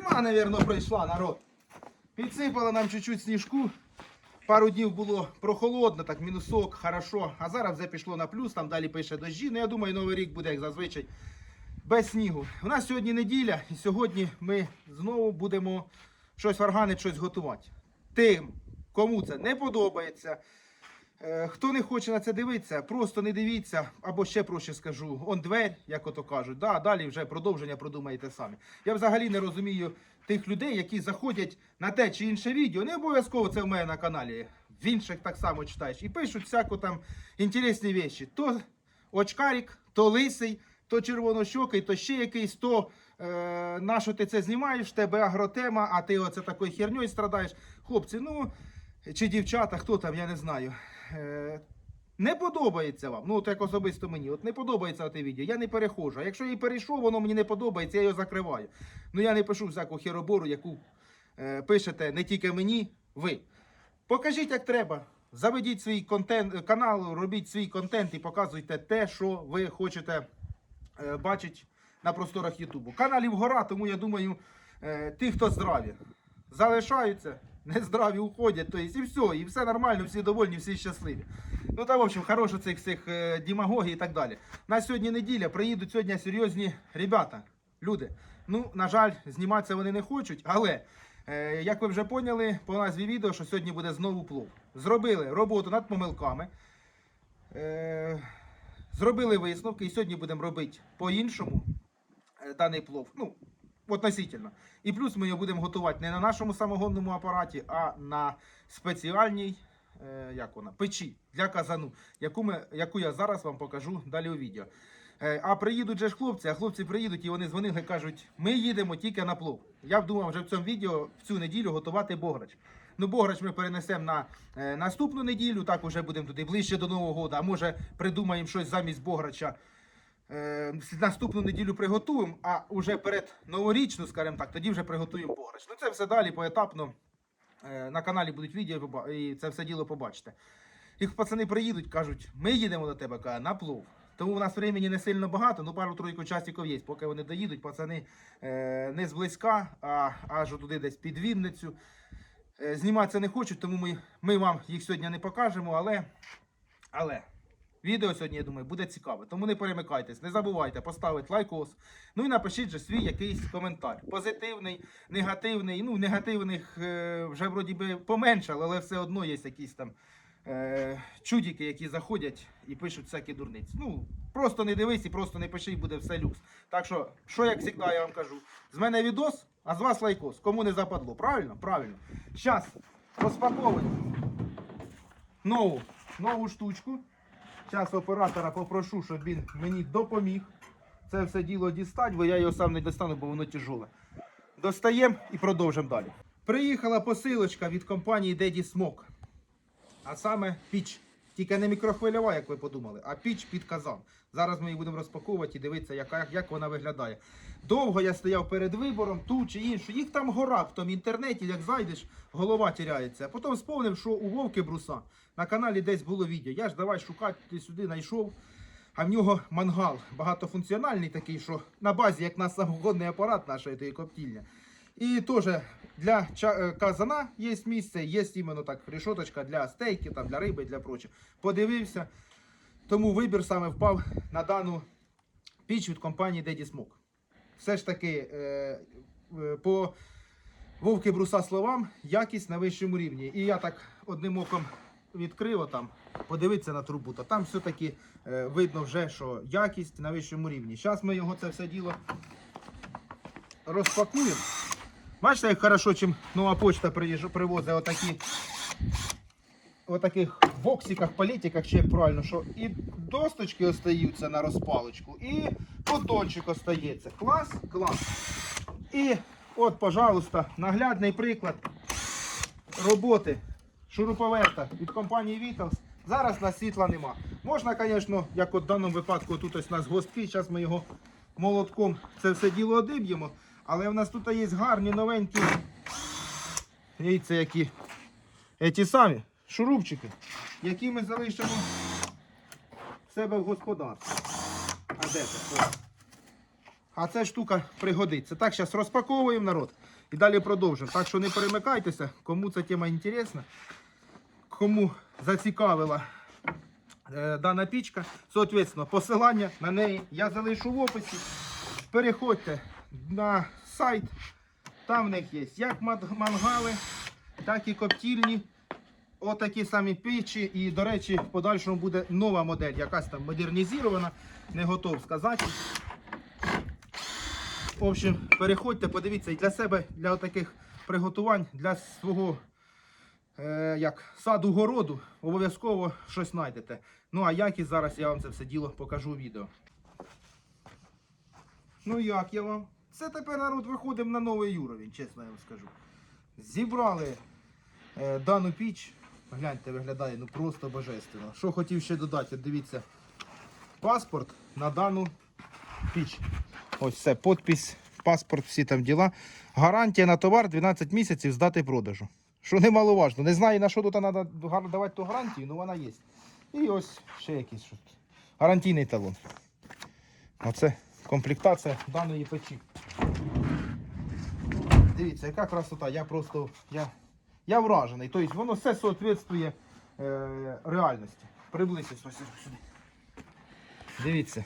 Зима, мабуть, пройшла, народ. Підсипала нам чуть-чуть сніжку. Пару днів було прохолодно, так мінусок, хорошо. А зараз вже пішло на плюс, там далі пише дощі. Ну я думаю, новий рік буде, як зазвичай, без снігу. У нас сьогодні неділя, і сьогодні ми знову будемо щось варганити, щось готувати. Тим, кому це не подобається. Е, Хто не хоче на це дивитися, просто не дивіться, або ще проще скажу, он дверь, як ото кажуть. Да, далі вже продовження продумаєте самі. Я взагалі не розумію тих людей, які заходять на те чи інше відео. Не обов'язково це в мене на каналі. В інших так само читаєш. І пишуть всяко там інтересні речі. То очкарик, то лисий, то червонощокий, то ще якийсь, то е, на що ти це знімаєш, в тебе агротема, а ти оце такою херньою страдаєш. Хлопці, ну чи дівчата, хто там, я не знаю. Е, не подобається вам, ну от як особисто мені, от не подобається те відео, я не перехожу. А якщо я перейшов, воно мені не подобається, я його закриваю. Ну я не пишу всяку херобору, яку е, пишете не тільки мені, ви. Покажіть, як треба. Заведіть свій контент, канал, робіть свій контент і показуйте те, що ви хочете е, бачити на просторах Ютубу. Каналів гора, тому я думаю, е, ті, хто здраві, залишаються, нездраві уходять. То есть, і все, і все нормально, всі довольні, всі щасливі. Ну та в общем, хороше цих цих е, демагогій і так далі. На сьогодні неділя, приїдуть сьогодні серйозні ребята, люди. Ну, на жаль, зніматися вони не хочуть, але. Е, Як ви вже поняли по назві відео, що сьогодні буде знову плов. Зробили роботу над помилками. Е, Зробили висновки, і сьогодні будемо робити по-іншому е, даний плов. Ну, относительно. І плюс ми його будемо готувати не на нашому самогонному апараті, а на спеціальній е, як вона, печі для казану, яку, ми, яку я зараз вам покажу далі у відео. Е, А приїдуть же ж хлопці, а хлопці приїдуть і вони дзвонили кажуть, ми їдемо тільки на плов. Я думав вже в цьому відео в цю неділю готувати бограч. Ну, бограч ми перенесемо на е, наступну неділю, так уже будемо туди ближче до Нового року, а може придумаємо щось замість бограча. Е, наступну неділю приготуємо, а вже перед новорічну, скажімо так, тоді вже приготуємо бограч. Ну це все далі поетапно. Е, на каналі будуть відео і це все діло побачите. Їх пацани приїдуть, кажуть, ми їдемо до тебе каже, на плов. Тому в нас времени не сильно багато, ну пару-тройку часиків є. Поки вони доїдуть, пацани е, не зблизька, а аж туди десь під Вінницю. Е, зніматися не хочуть, тому ми, ми вам їх сьогодні не покажемо, але, але відео сьогодні, я думаю, буде цікаве. Тому не перемикайтесь, не забувайте поставити лайкос. Ну і напишіть же свій якийсь коментар. Позитивний, негативний. Ну, негативних е, вже вроді би поменшало, але все одно є якісь там е, чудики, які заходять і пишуть всякі дурниці. Ну, просто не дивись і просто не пиши, і буде все люкс. Так що, що як завжди, я вам кажу, з мене відос, а з вас лайкос. Кому не западло. Правильно? Правильно. Зараз розпаковуємо нову, нову штучку. Зараз оператора попрошу, щоб він мені допоміг. Це все діло дістати, бо я його сам не достану, бо воно тяжоле. Достаємо і продовжимо далі. Приїхала посилочка від компанії Daddy Smoke. А саме піч. Тільки не мікрохвильова, як ви подумали, а піч під казан. Зараз ми її будемо розпаковувати і дивитися, яка, як вона виглядає. Довго я стояв перед вибором, ту чи іншу. Їх там гора в тому інтернеті, як зайдеш, голова тіряється. Потім сповнив, що у Вовки Бруса на каналі десь було відео. Я ж давай шукати сюди знайшов. А в нього мангал багатофункціональний такий, що на базі, як на самогонний апарат нашої тієї коптільні. І теж для е, казана є місце, є іменно так решоточка для стейків, там, для риби, для прочого. Подивився. Тому вибір саме впав на дану піч від компанії Daddy Smoke. Все ж таки, е, е, по Вовки Бруса словам, якість на вищому рівні. І я так одним оком відкрив там, подивитися на трубу, то там все-таки видно вже, що якість на вищому рівні. Зараз ми його це все діло розпакуємо. Бачите, як хорошо, чим нова почта привозить отакі отаких боксиках, палетиках, чи правильно, що і досточки остаються на розпалочку, і подончик остається. Клас, клас. І от, пожалуйста, наглядний приклад роботи шуруповерта від компанії Vitals. Зараз у нас світла нема. Можна, звісно, як от в даному випадку, тут ось у нас гостки, зараз ми його молотком це все діло одиб'ємо. Але в нас тут є гарні новенькі яйця, які ті самі шурупчики, які ми залишимо в себе в господарстві. А де це? А ця штука пригодиться. Так, зараз розпаковуємо народ. І далі продовжимо. Так що не перемикайтеся, кому ця тема інтересна, кому зацікавила е, дана пічка. Соответственно, посилання на неї я залишу в описі. Переходьте на сайт. Там в них є як мангали, так і коптільні. Отакі самі печі. І, до речі, в подальшому буде нова модель, якась там модернізована, не готов сказати. В общем, переходьте, подивіться і для себе, для таких приготувань, для свого е, як, саду городу, обов'язково щось знайдете. Ну а як і зараз я вам це все діло покажу у відео. Ну як я вам? Це тепер народ виходимо на новий уровень, чесно я вам скажу. Зібрали е, дану піч. Гляньте, виглядає ну просто божественно. Що хотів ще додати, дивіться. Паспорт на дану піч. Ось це підпись, паспорт, всі там діла. Гарантія на товар 12 місяців з дати продажу. Що немаловажно. Не знаю, на що тут треба давати ту гарантію, але вона є. І ось ще якийсь гарантійний талон. Оце комплектація даної печі. Дивіться, яка красота. Я просто я, я вражений. Тобто воно все соответствує е, реальності. Приблизьтесь ось сюди. Дивіться,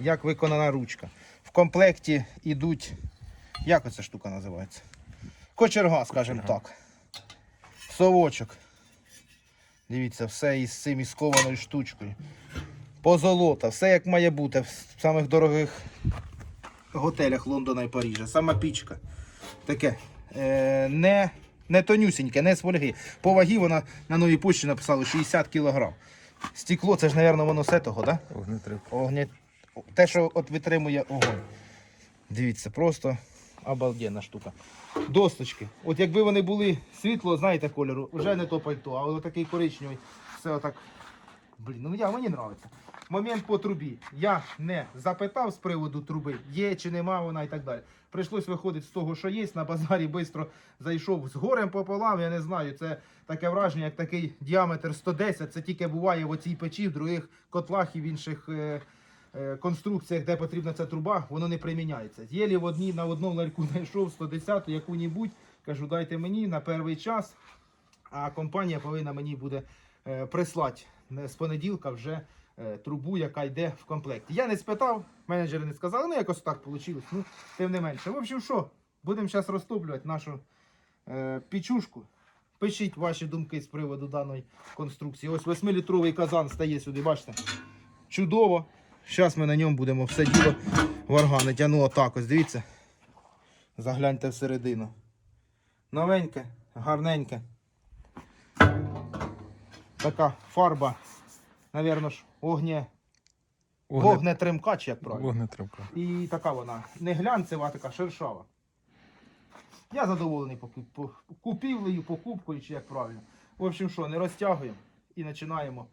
як виконана ручка. В комплекті йдуть. Як оця штука називається? Кочерга, скажімо так. Совочок. Дивіться, все із цим із кованою штучкою. Позолота, все як має бути в самих дорогих готелях Лондона і Парижа. Сама пічка. Таке. Е, не, не тонюсіньке, не з фольги. По вагі вона на новій почті написала 60 кг. Стекло, це ж, мабуть, воно все того, так? Да? Огнетрив. Огня... Те, що от витримує огонь. Дивіться, просто обалденна штука. Досточки. От якби вони були світло, знаєте, кольору, вже не то пальто, а от такий коричневий, все отак. Блін, ну я, мені подобається. Момент по трубі. Я не запитав з приводу труби, є чи нема вона і так далі. Прийшлось виходити з того, що є. На базарі швидко зайшов з горем пополам. Я не знаю. Це таке враження, як такий діаметр 110. Це тільки буває в оцій печі, в других котлах і в інших е, е, конструкціях, де потрібна ця труба, воно не приміняється. Єлі в одній на одному ларьку знайшов 110 яку-небудь. Кажу, дайте мені на перший час. А компанія повинна мені буде е, прислати з понеділка вже е, трубу, яка йде в комплекті. Я не спитав, менеджери не сказали, ну якось так вийшло. Ну, тим не менше. В общем, що, будемо зараз розтоплювати нашу е, пічушку. Пишіть ваші думки з приводу даної конструкції. Ось 8-літровий казан стає сюди, бачите? Чудово. Зараз ми на ньому будемо все діло варганити. А ну отак ось, дивіться. Загляньте всередину. Новеньке, гарненьке. Така фарба, навірно ж, огня, вогнетримкач, як правильно. Вогнетривка. І така вона не глянцева, а така шершава. Я задоволений купівлею, покупкою, чи як правильно. В общем, що, не розтягуємо і починаємо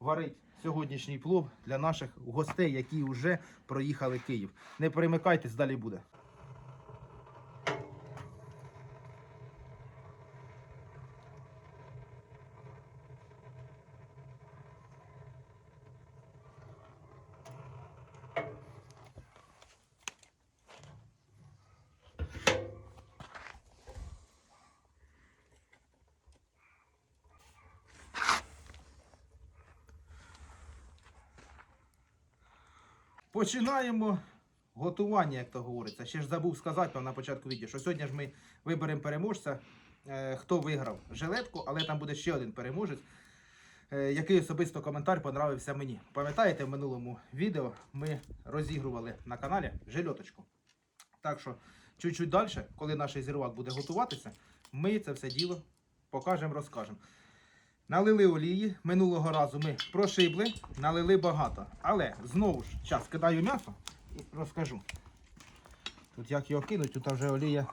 варити сьогоднішній плов для наших гостей, які вже проїхали Київ. Не перемикайтесь, далі буде. Починаємо готування, як то говориться. Ще ж забув сказати вам на початку відео, що сьогодні ж ми виберемо переможця, е, хто виграв жилетку, але там буде ще один переможець, е, який особисто коментар понравився мені. Пам'ятаєте, в минулому відео ми розігрували на каналі жилеточку. Так що, чуть-чуть далі, коли наш зірвак буде готуватися, ми це все діло покажемо, розкажемо. Налили олії. Минулого разу ми прошибли, налили багато. Але знову ж, зараз кидаю м'ясо і розкажу. Тут як його кинуть, тут вже олія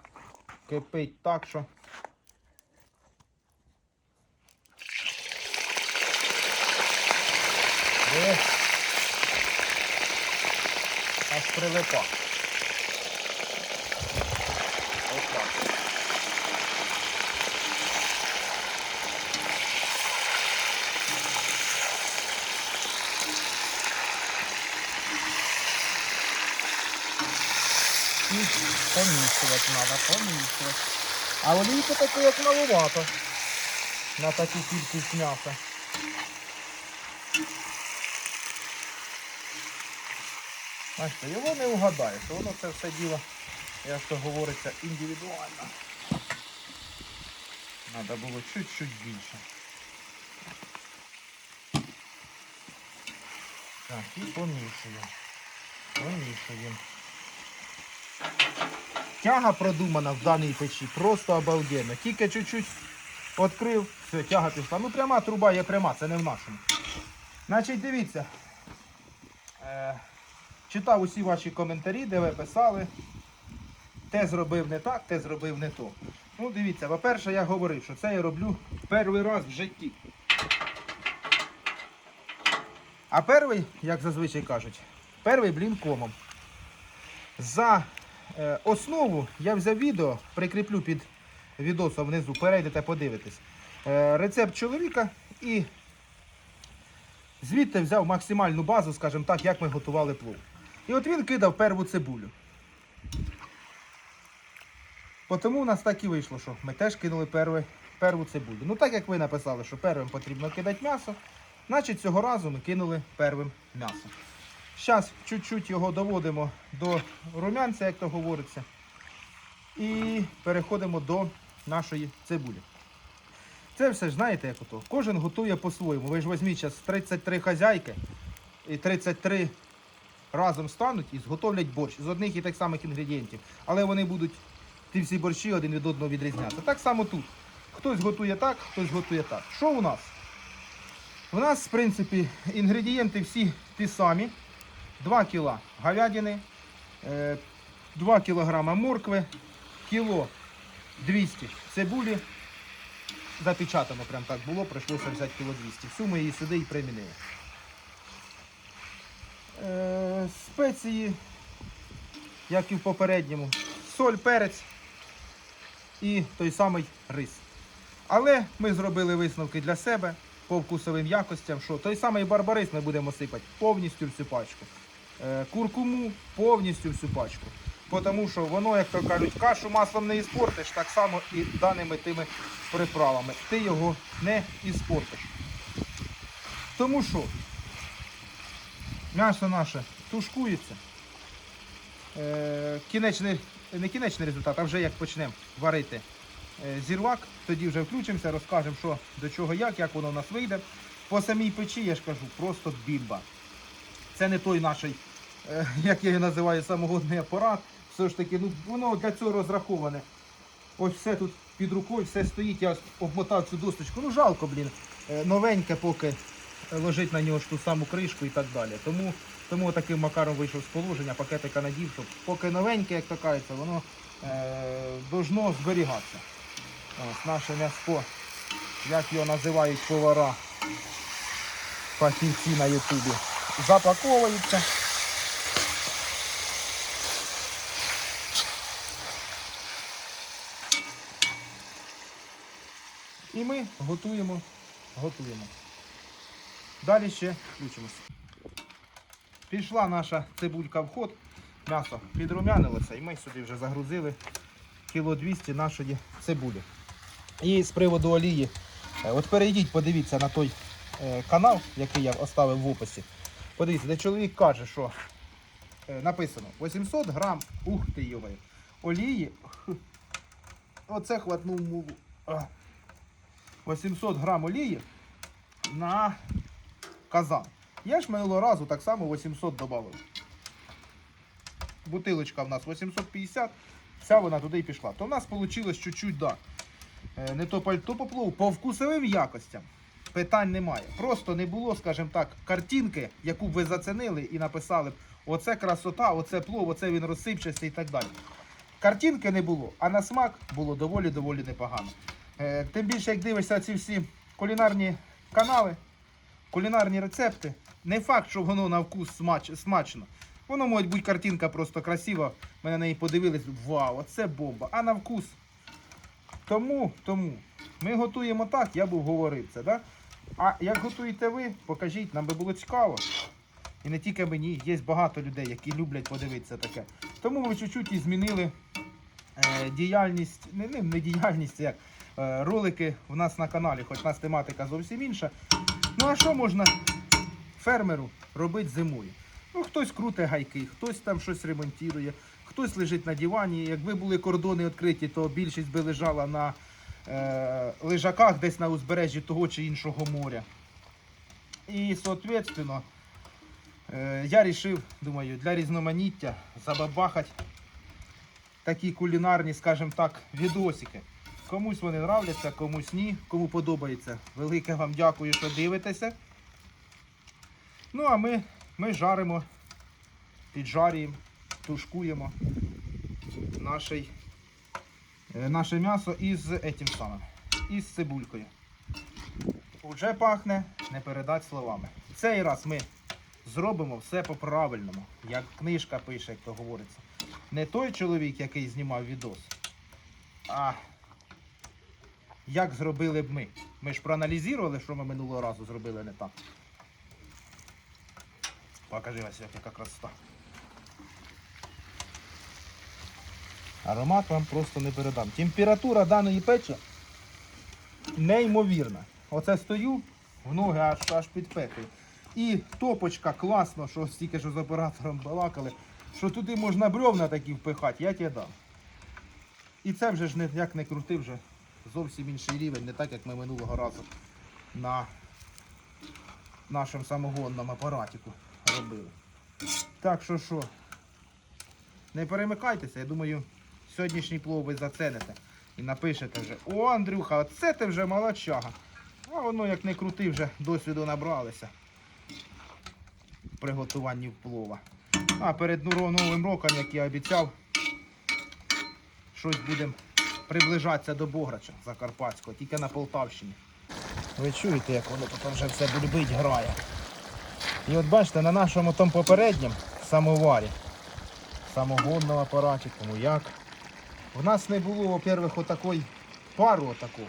кипить так, що. Де? Аж прилипа. Ось так. Помішувати треба, помішувати. А олійки таке як маловато на таку кількість м'яса. Бачите, його не угадаєш, воно це все діло, як то говориться, індивідуально. Треба було чуть-чуть більше. Так, і помішуємо. Помішуємо. Тяга продумана в даній печі, просто обалденно. Тільки чуть-чуть відкрив, все, тяга пішла. Ну пряма труба є пряма, це не в нашому. Значить, дивіться. Е, читав усі ваші коментарі, де ви писали. Те зробив не так, те зробив не то. Ну, дивіться, по-перше, я говорив, що це я роблю перший раз в житті. А перший, як зазвичай кажуть, перший блін комом. За основу я взяв відео, прикріплю під відосом внизу, перейдете, подивитесь. Е, рецепт чоловіка і звідти взяв максимальну базу, скажімо так, як ми готували плов. І от він кидав перву цибулю. Тому у нас так і вийшло, що ми теж кинули перве, перву цибулю. Ну так як ви написали, що первим потрібно кидати м'ясо, значить цього разу ми кинули первим м'ясо. Зараз чуть-чуть його доводимо до румянця, як то говориться. І переходимо до нашої цибулі. Це все ж знаєте, як ото. Кожен готує по-своєму. Ви ж візьміть зараз 33 хазяйки і 33 разом стануть і зготовлять борщ з одних і тих самих інгредієнтів. Але вони будуть ті всі борщі один від одного відрізнятися. Так само тут. Хтось готує так, хтось готує так. Що у нас? У нас, в принципі, інгредієнти всі ті самі. 2 кг говядини, е, 2 кг моркви, кіло 200 цибулі. Запечатано прям так було, прийшлося взяти кіло 200. Всю ми її сюди і примінили. Е, спеції, як і в попередньому, соль, перець і той самий рис. Але ми зробили висновки для себе по вкусовим якостям, що той самий барбарис ми будемо сипати повністю всю пачку. Е, Куркуму повністю всю пачку. Тому що воно, як то кажуть, кашу маслом не іспортиш, так само і даними тими приправами. Ти його не іспортиш. Тому що м'ясо наше тушкується. Е, кінечний, не кінечний результат, а вже як почнемо варити е, зірвак, тоді вже включимося, розкажемо, що до чого як, як воно у нас вийде. По самій печі, я ж кажу, просто бімба. Це не той наш, як я його називаю, самогодний апарат. Все ж таки, ну воно для цього розраховане. Ось все тут під рукою, все стоїть, я обмотав цю досточку. Ну жалко, блін. Е, Новеньке поки ложить на нього ж ту саму кришку і так далі. Тому, тому таким макаром вийшов з положення, пакетика надів, щоб поки новеньке, як то кажеться, воно е, должно зберігатися. Ось наше м'ясо, як його називають повара, фахівці на ютубі, запаковується. І ми готуємо, готуємо. Далі ще включимося. Пішла наша цибулька в ход, м'ясо підрумянилося і ми сюди вже загрузили кіло 200 нашої цибулі. І з приводу олії, е, от перейдіть, подивіться на той е, канал, який я оставив в описі. Подивіться, де чоловік каже, що е, написано 800 грам, ух ти йовий, олії. Оце хватнув мову. А. 800 грам олії на казан. Я ж минулого разу так само 800 додав. Бутилочка в нас 850, вся вона туди і пішла. То в нас вийшло чуть-чуть, да. Е, Не то пальто поплов, по вкусовим якостям. Питань немає. Просто не було, скажімо так, картинки, яку б ви зацінили і написали б, оце красота, оце плов, оце він розсипчастий і так далі. Картинки не було, а на смак було доволі-доволі непогано. Е, Тим більше, як дивишся ці всі кулінарні канали, кулінарні рецепти, не факт, що воно на вкус смач, смачно. Воно, може бути, картинка просто красива. Ми на неї подивились, вау, оце бомба. А на вкус. Тому, тому ми готуємо так, я був говорив це. Да? А як готуєте ви, покажіть, нам би було цікаво. І не тільки мені, є багато людей, які люблять подивитися таке. Тому ми чуть-чуть і змінили е, діяльність, не, не, діяльність, як ролики в нас на каналі, хоч у нас тематика зовсім інша. Ну а що можна фермеру робити зимою? Ну, хтось круте гайки, хтось там щось ремонтує, хтось лежить на дивані. Якби були кордони відкриті, то більшість би лежала на е, лежаках десь на узбережжі того чи іншого моря. І, соответственно, е, я вирішив, думаю, для різноманіття забабахати такі кулінарні, скажімо так, відосики. Комусь вони нравляться, комусь ні. Кому подобається, велике вам дякую, що дивитеся. Ну, а ми, ми жаримо, піджарюємо, тушкуємо нашей, е, наше м'ясо із етим самим, із цибулькою. Уже пахне, не передати словами. Цей раз ми зробимо все по-правильному, як книжка пише, як то говориться. Не той чоловік, який знімав відос, а як зробили б ми. Ми ж проаналізували, що ми минулого разу зробили не так. Покажи ось яка красота. Аромат вам просто не передам. Температура даної печі неймовірна. Оце стою, в ноги аж, аж підпекую. І топочка класно, що стільки що з оператором балакали, що туди можна бревна такі впихати, я тебе дам. І це вже ж не, як не крути, вже зовсім інший рівень, не так, як ми минулого разу на нашому самогонному апаратику робили. Так що що, не перемикайтеся, я думаю, сьогоднішній плов ви зацените і напишете вже, о, Андрюха, оце ти вже молодчага. А воно як не крути, вже досвіду набралися в приготуванні плова. А перед Новим роком, як я обіцяв, щось будемо приближатися до Бограча Закарпатського, тільки на Полтавщині. Ви чуєте, як воно тут вже все бульбить грає. І от бачите, на нашому тому попередньому самоварі, самогонному апараті, тому як. В нас не було, во-первых, отакої пару отакого.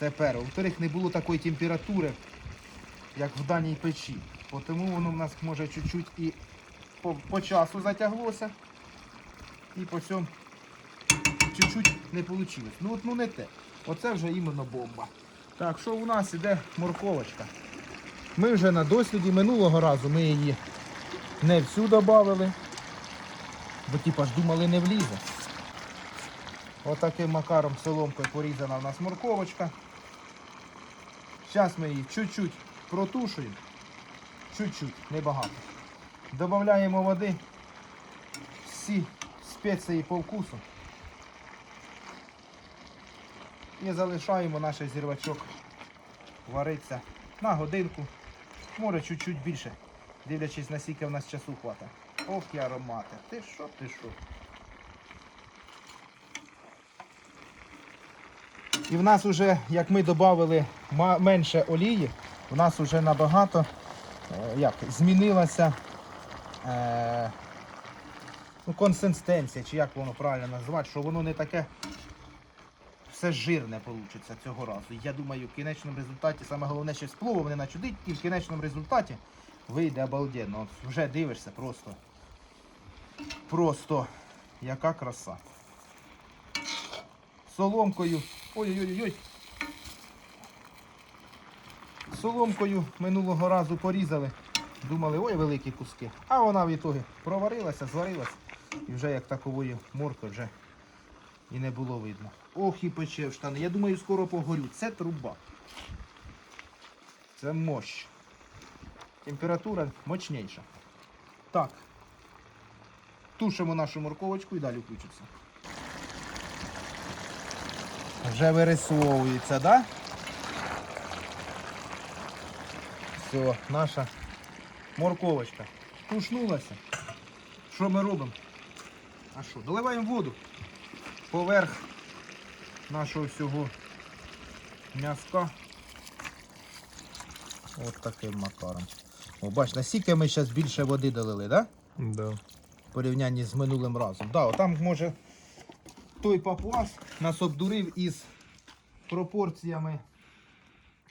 Це перше. Во-вторых, не було такої температури, як в даній печі. Тому воно в нас може чуть-чуть і по, по часу затяглося. І по цьому чуть-чуть не вийшло. Ну от ну не те. Оце вже іменно бомба. Так, що у нас іде морковочка? Ми вже на досліді минулого разу ми її не всю додали, бо типа ж думали не влізе. Отаким макаром соломкою порізана у нас морковочка. Зараз ми її чуть-чуть протушуємо. Чуть-чуть, небагато. Додаємо води. Всі спеції по вкусу. І залишаємо наш зірвачок вариться на годинку. Може чуть-чуть більше, дивлячись наскільки в нас часу хватить. Ох, і аромати. Ти що, ти що? І в нас вже, як ми додали менше олії, в нас вже набагато е, як, змінилася е, ну, консистенція, чи як воно правильно назвати, що воно не таке все жирне вийде цього разу. Я думаю, в кінечному результаті, саме головне, що з пловом не начудить, і в кінечному результаті вийде обалденно. Вже дивишся просто. Просто яка краса. Соломкою. Ой-ой-ой. Соломкою минулого разу порізали. Думали, ой, великі куски. А вона в ітогі проварилася, зварилася. І вже як такової моркви вже і не було видно. Ох, і пече в штани. Я думаю, скоро погорю. Це труба. Це мощ. Температура мощніша. Так. Тушимо нашу морковочку і далі включиться. Вже вирисовується, да? Все, наша морковочка тушнулася. Що ми робимо? А що? Доливаємо воду поверх нашого всього м'яска. От таким макаром. О, бач, наскільки ми зараз більше води долили, так? Да? Да. в порівнянні з минулим разом. Да, там може той папуас нас обдурив із пропорціями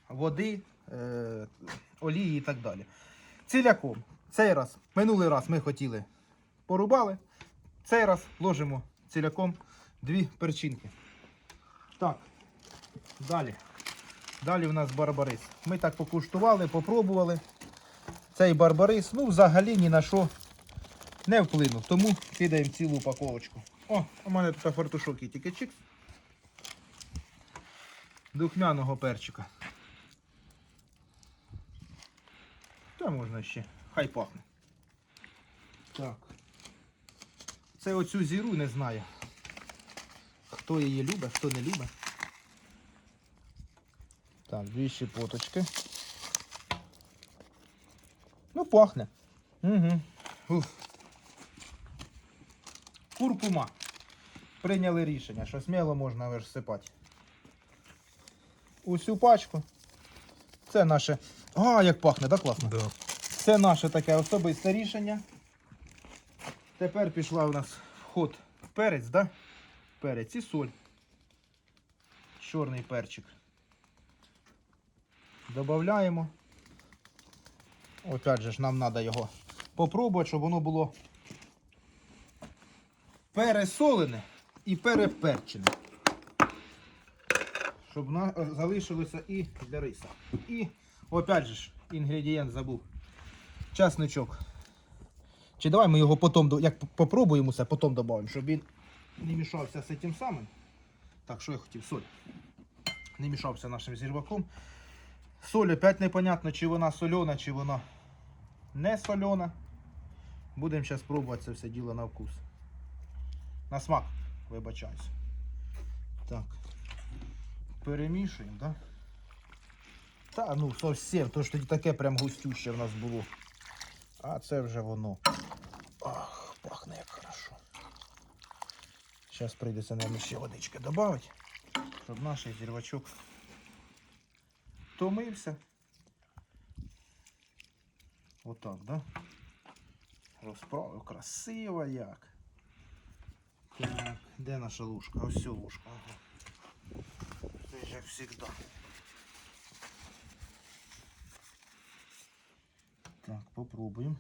води, е, олії і так далі. Ціляком. Цей раз, минулий раз ми хотіли порубали. Цей раз ложимо ціляком дві перчинки. Так, далі. Далі в нас барбарис. Ми так покуштували, попробували. Цей барбарис, ну, взагалі ні на що не вплинув. Тому кидаємо цілу упаковочку. О, у мене тут фартушок є тільки чик. Духмяного перчика. Та можна ще. Хай пахне. Так. Це оцю зіру не знаю. Хто її любить, хто не любить. Так, дві щепоточки. Ну, пахне. Угу. Ух. Куркума. Прийняли рішення, що сміло можна висипати. Усю пачку. Це наше. А, як пахне, так класно. Да. Це наше таке особисте рішення. Тепер пішла у нас в ход перець, да? Перець і соль. Чорний перчик. Добавляємо. Опять же нам треба його попробувати, щоб воно було пересолене і переперчене. Щоб залишилося і для риса. І опять же інгредієнт забув. Часничок. Чи давай ми його потім, як попробуємо це, потім додамо, щоб він не мішався з цим самим. Так, що я хотів? Соль. Не мішався нашим зірваком. Соль опять непонятно, чи вона сольона, чи вона не сольона. Будемо зараз пробувати це все діло на вкус. На смак, вибачаюсь. Так. Перемішуємо, так? Да? Та ну зовсім, то ж тоді таке прям густюще в нас було. А це вже воно. Ах, пахне як хорошо. Зараз прийдеться нам ще водички додати, щоб наш зірвачок томився. Отак, да? Розправив красиво як. Так, де наша ложка? Ось ця ложка. Ага. Це як завжди. Так, попробуємо.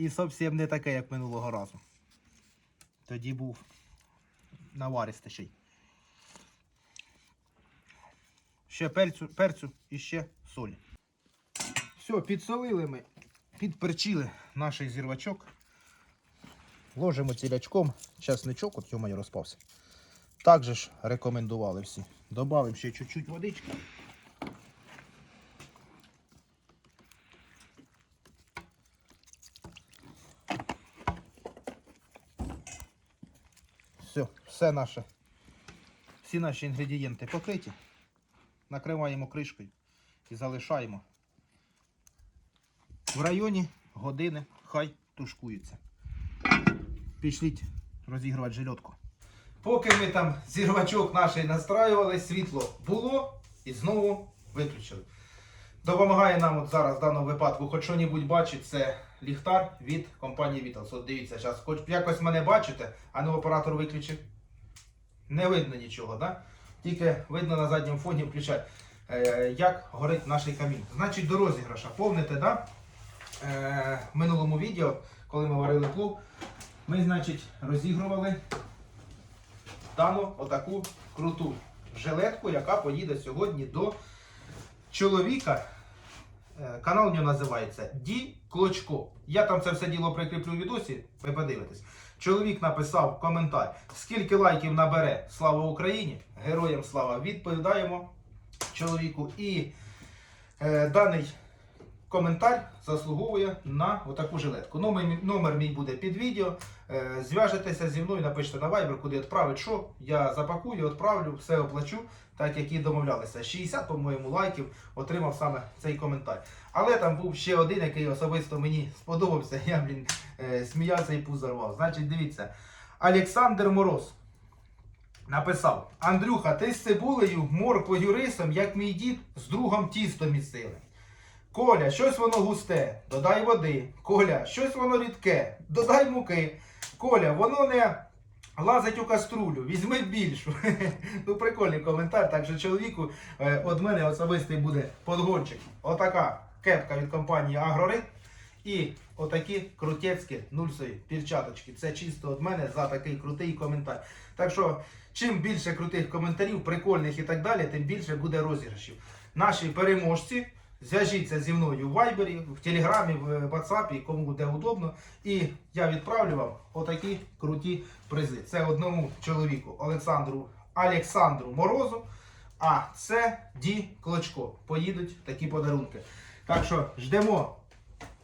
І зовсім не таке, як минулого разу. Тоді був наваристіший. Ще перцю, перцю і ще солі. Все, підсолили ми, підперчили наш зірвачок. Ложимо цілячком, чесничок, от йому розпався. Так же ж рекомендували всі. Добавимо ще чуть-чуть водички. Все, наше. Всі наші інгредієнти покриті. Накриваємо кришкою і залишаємо. В районі години хай тушкується. Пішліть розігрувати жильотку. Поки ми там зірвачок наш настраювали, світло було і знову виключили. Допомагає нам от зараз в даному випадку, хоч що-небудь бачить, це ліхтар від компанії Vitals. От дивіться, зараз хоч якось мене бачите, а не оператор виключив. Не видно нічого, да? Тільки видно на задньому фоні включай, е, як горить наш камін. Значить, до розіграша. Помните, да? Е, в минулому відео, коли ми варили плов, ми, значить, розігрували дану отаку круту жилетку, яка поїде сьогодні до чоловіка. Е, Канал у нього називається Ді Клочко. Я там це все діло прикріплю в відосі, ви подивитесь. Чоловік написав коментар, скільки лайків набере Слава Україні! Героям слава! Відповідаємо чоловіку. І е, даний коментар заслуговує на отаку жилетку. Номер, номер мій буде під відео. Е, зв'яжетеся зі мною, напишіть на Viber, куди відправити, що. Я запакую, відправлю, все оплачу, так як і домовлялися. 60, по-моєму, лайків отримав саме цей коментар. Але там був ще один, який особисто мені сподобався. Я, блін, е, сміявся і пузарвав. Значить, дивіться. Олександр Мороз написав: Андрюха, ти з цибулею, морквою рисом, як мій дід, з другом тісто місили. Коля, щось воно густе, додай води. Коля, щось воно рідке, додай муки. Коля, воно не лазить у каструлю, візьми більшу. ну, прикольний коментар. Так що чоловіку е, від мене особистий буде подгончик. Отака кепка від компанії Агрорит. І отакі крутецькі нульсові перчаточки. Це чисто від мене за такий крутий коментар. Так що, чим більше крутих коментарів, прикольних і так далі, тим більше буде розіграшів. Наші переможці. Зв'яжіться зі мною в Вайбері, в Телеграмі, в WhatsApp, кому буде удобно. І я відправлю вам отакі круті призи. Це одному чоловіку Олександру Олександру Морозу, а це Ді Клочко. Поїдуть такі подарунки. Так що ждемо,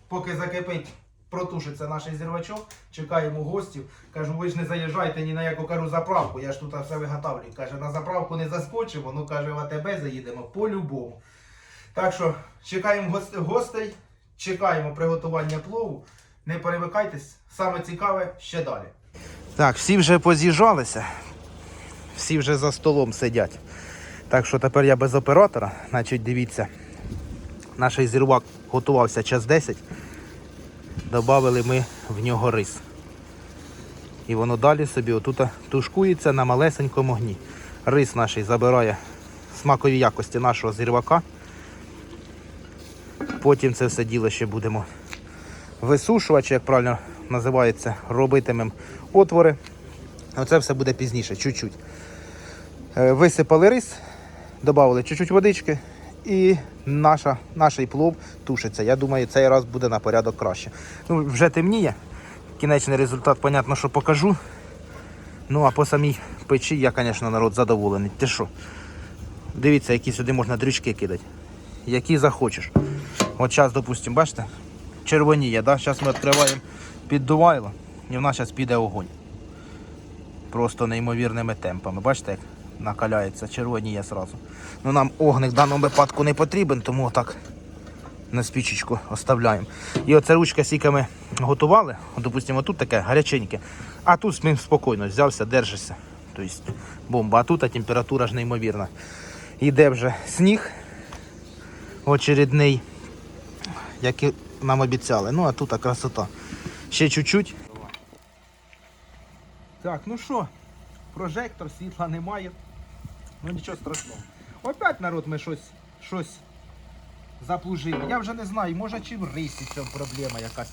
поки закипить, протушиться наш зірвачок. Чекаємо гостів. Кажу, ви ж не заїжджайте ні на яку кажу заправку. Я ж тут все виготовлюю. Каже, на заправку не заскочимо, ну каже, в АТБ заїдемо по-любому. Так що чекаємо гостей, чекаємо приготування плову. Не перемикайтесь, саме цікаве ще далі. Так, всі вже поз'їжджалися, всі вже за столом сидять. Так що тепер я без оператора. Значить, дивіться, наш зірвак готувався час 10. Добавили ми в нього рис. І воно далі собі отут тушкується на малесенькому огні. Рис наш забирає смакові якості нашого зірвака. Потім це все діло ще будемо висушувати, як правильно називається, робитимемо отвори. Оце все буде пізніше, чуть-чуть. Е, Висипали рис, додали чуть-чуть водички і наша, наш плов тушиться. Я думаю, цей раз буде на порядок краще. Ну, вже темніє. Кінечний результат, понятно, що покажу. Ну, а по самій печі я, звісно, народ задоволений. Ти що? Дивіться, які сюди можна дрючки кидати. Які захочеш. От зараз, допустимо, бачите, червоніє, да? Зараз ми відкриваємо піддувайло і в нас зараз піде огонь. Просто неймовірними темпами. Бачите, як накаляється, червоніє зразу. Ну нам огник в даному випадку не потрібен, тому отак на спічечку оставляємо. І оце ручка скільки ми готували, допустимо, тут таке гаряченьке, а тут спокійно взявся, держишся. Тобто бомба. А тут а температура ж неймовірна. Йде вже сніг очередний, як і нам обіцяли. Ну, а тут а красота. Ще чуть-чуть. Так, ну що, прожектор, світла немає. Ну нічого страшного. Опять народ ми щось, щось заплужили. Я вже не знаю, може чи в рисі цьому проблема якась.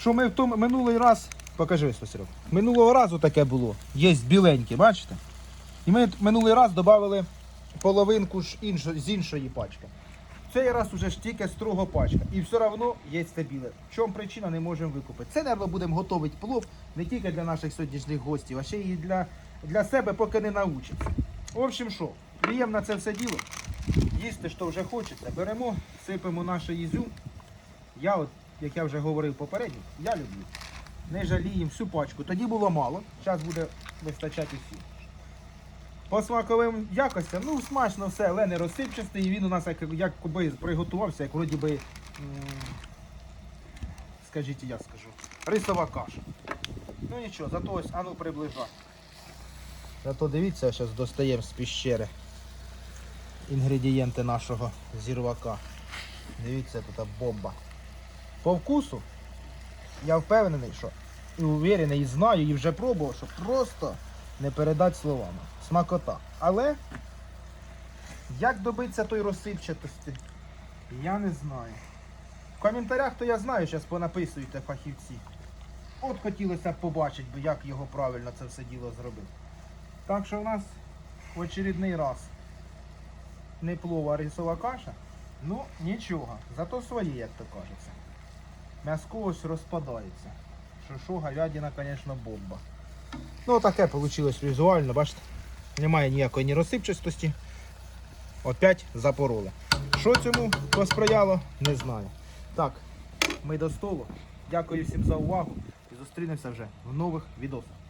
Що ми в тому минулий раз. Покажи ось. Минулого разу таке було. Є біленькі, бачите? І ми минулий раз додали половинку ж іншо, з іншої пачки. Цей раз уже ж тільки строго пачка. І все одно є це біле. В чому причина не можемо викупити? Це, мабуть, будемо готувати плов не тільки для наших сьогоднішніх гостів, а ще й для, для себе, поки не научиться. В общем, що, на це все діло. Їсти, що вже хочеться. Беремо, сипемо наш ізюм. Я, от, як я вже говорив попередньо, я люблю. Не жаліємо всю пачку. Тоді було мало, зараз буде вистачати всі. По смаковим якостям, ну смачно все, але не розсипчастий, і він у нас як, як приготувався, як вроді би, скажіть, я скажу, рисова каша. Ну нічого, зато ось, ану приближай. Зато дивіться, зараз достаємо з піщери інгредієнти нашого зірвака. Дивіться, тут бомба. По вкусу, я впевнений, що і уверений, і знаю, і вже пробував, що просто не передати словами. Смакота. Але як добитися той розсипчатості, я не знаю. В коментарях то я знаю, зараз понаписуйте фахівці. От хотілося б побачити, як його правильно це все діло зробити. Так що у нас в очередний раз не плова рисова каша. Ну, нічого, зато своє, як то кажеться. М'яско ось розпадається. Що що, говядина, звісно, бомба. Ну, таке вийшло візуально, бачите? Немає ніякої ні розсипчастості. Опять запороли. Що цьому посприяло, не знаю. Так, ми до столу. Дякую всім за увагу і зустрінемося вже в нових відосах.